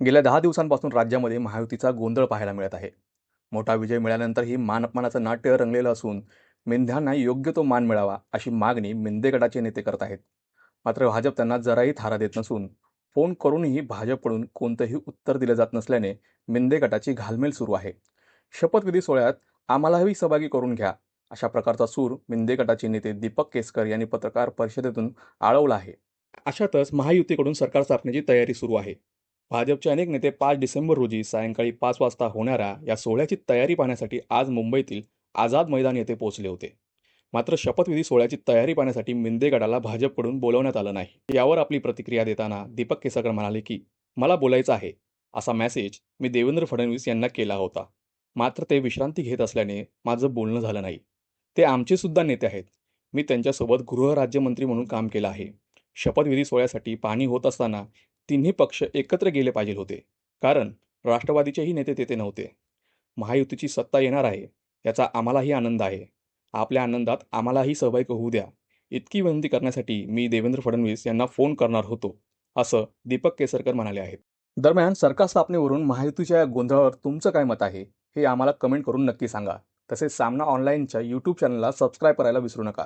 गेल्या दहा दिवसांपासून राज्यामध्ये महायुतीचा गोंधळ पाहायला मिळत आहे. मोठा विजय मिळाल्यानंतरही मान अपमानाचं नाट्य रंगलेलं असून मिंध्यांना योग्य तो मान मिळावा अशी मागणी मिंदे गटाचे नेते करत आहेत. मात्र भाजप त्यांना जराही थारा देत नसून फोन करूनही भाजपकडून कोणतंही उत्तर दिलं जात नसल्याने मिंदे गटाची घालमेल सुरू आहे. शपथविधी सोहळ्यात आम्हालाही सहभागी करून घ्या अशा प्रकारचा सूर मिंदे गटाचे नेते दीपक केसकर यांनी पत्रकार परिषदेतून आळवला आहे. अशातच महायुतीकडून सरकार स्थापनेची तयारी सुरू आहे. भाजपचे अनेक नेते पाच डिसेंबर रोजी सायंकाळी पाच वाजता होणाऱ्या या सोहळ्याची तयारी पाहण्यासाठी आज मुंबईतील आझाद मैदान येथे पोहोचले होते. मात्र शपथविधी सोहळ्याची तयारी पाहण्यासाठी मिंदे गटाला भाजपकडून बोलवण्यात आलं नाही. यावर आपली प्रतिक्रिया देताना दीपक केसरकर म्हणाले की मला बोलायचं आहे. असा मेसेज मी देवेंद्र फडणवीस यांना केला होता. मात्र ते विश्रांती घेत असल्याने माझं बोलणं झालं नाही. ते आमचे सुद्धा नेते आहेत. मी त्यांच्यासोबत गृहराज्यमंत्री म्हणून काम केलं आहे. शपथविधी सोहळ्यासाठी पाणी होत असताना तिन्ही पक्ष एकत्र गेले पाहिजे होते. कारण राष्ट्रवादीचेही नेते तेथे नव्हते. महायुतीची सत्ता येणार आहे याचा आम्हालाही आनंद आहे. आपल्या आनंदात आम्हालाही सहभागी होऊ द्या. इतकी विनंती करण्यासाठी मी देवेंद्र फडणवीस यांना फोन करणार होतो असं दीपक केसरकर म्हणाले आहेत. दरम्यान सरकार स्थापनेवरून महायुतीच्या या गोंधळावर तुमचं काय मत आहे हे आम्हाला कमेंट करून नक्की सांगा. तसेच सामना ऑनलाईनच्या यूट्यूब चॅनलला सबस्क्राईब करायला विसरू नका.